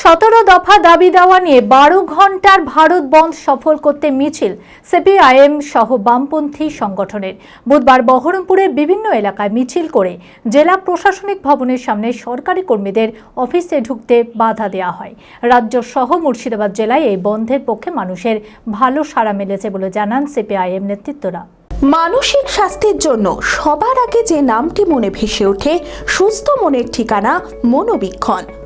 সতেরো দফা দাবি দেওয়া নিয়ে বারো ঘণ্টার ভারত বন্ধ সফল করতে মিছিল সিপিআইএম সহ বামপন্থী সংগঠনের। বুধবার বহরমপুরের বিভিন্ন এলাকায় মিছিল করে জেলা প্রশাসনিক ভবনের সামনে সরকারি কর্মীদের অফিসে ঢুকতে বাধা দেওয়া হয়। রাজ্য সহ মুর্শিদাবাদ জেলায় এই বন্ধের পক্ষে মানুষের ভালো সাড়া মিলেছে বলে জানান সিপিআইএম নেতৃত্বরা। মানসিক স্বাস্থ্যের জন্য সবার আগে যে নামটি মনে ভেসে ওঠে, সুস্থ মনের ঠিকানা মনোবীক্ষণ।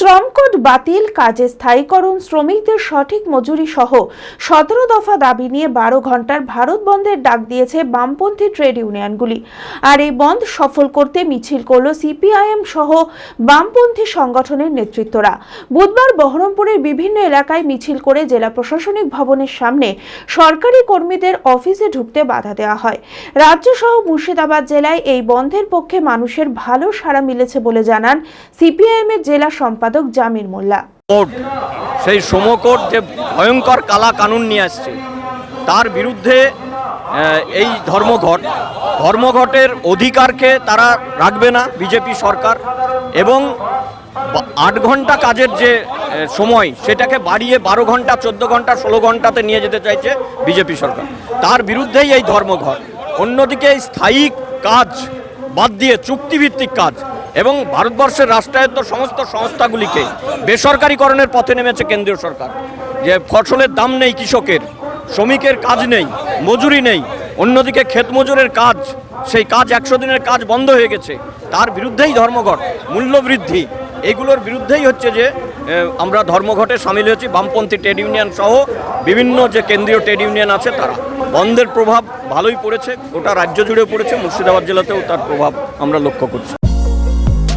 শ্রমকোড বাতিল, কাজে স্থায়ীকরণ, শ্রমিকদের সঠিক মজুরি সহ সতেরো দফা দাবি নিয়ে বারো ঘণ্টার ভারত বন্ধের ডাক দিয়েছে বামপন্থী ট্রেড ইউনিয়নগুলি। আর এই বন্ধ সফল করতে মিছিল করল সিপিআইএম সহ বামপন্থী সংগঠনের নেতৃত্বরা। বুধবার বহরমপুরের বিভিন্ন এলাকায় মিছিল করে জেলা প্রশাসনিক ভবনের সামনে সরকারি কর্মীদের অফিসে ঢুকতে বাধা দেওয়া হয়। রাজ্য সহ মুর্শিদাবাদ জেলায় এই বন্ধের পক্ষে মানুষের ভালো সাড়া মিলেছে বলে জানান সিপিআইএম এর জেলা সম্পাদক জামির মোল্লা। সেই সমকোড যে ভয়ঙ্কর কালা কানুন নিয়ে আসছে, তার বিরুদ্ধে এই ধর্মঘট, ধর্মঘটের অধিকারকে তারা রাখবে না বিজেপি সরকার এবং আট ঘণ্টা কাজের যে সময়, সেটাকে বাড়িয়ে বারো ঘণ্টা, চোদ্দ ঘণ্টা, ষোলো ঘন্টাতে নিয়ে যেতে চাইছে বিজেপি সরকার। তার বিরুদ্ধেই এই ধর্মঘট। অন্যদিকে স্থায়ী কাজ বাদ দিয়ে চুক্তিভিত্তিক কাজ এবং ভারতবর্ষের রাষ্ট্রায়ত্ত সমস্ত সংস্থাগুলিকে বেসরকারীকরণের পথে নেমেছে কেন্দ্রীয় সরকার। যে ফসলের দাম নেই কৃষকের, শ্রমিকের কাজ নেই, মজুরি নেই, অন্যদিকে ক্ষেত মজুরের কাজ, সেই কাজ একশো দিনের কাজ বন্ধ হয়ে গেছে। তার বিরুদ্ধেই ধর্মঘট, মূল্যবৃদ্ধি, এগুলোর বিরুদ্ধেই হচ্ছে যে আমরা ধর্মঘটে সামিল হয়েছি। বামপন্থী ট্রেড ইউনিয়ন সহ বিভিন্ন যে কেন্দ্রীয় ট্রেড ইউনিয়ন আছে তারা। বন্ধের প্রভাব ভালোই পড়েছে, গোটা রাজ্য জুড়ে পড়েছে, মুর্শিদাবাদ জেলাতেও তার প্রভাব আমরা লক্ষ্য করছি।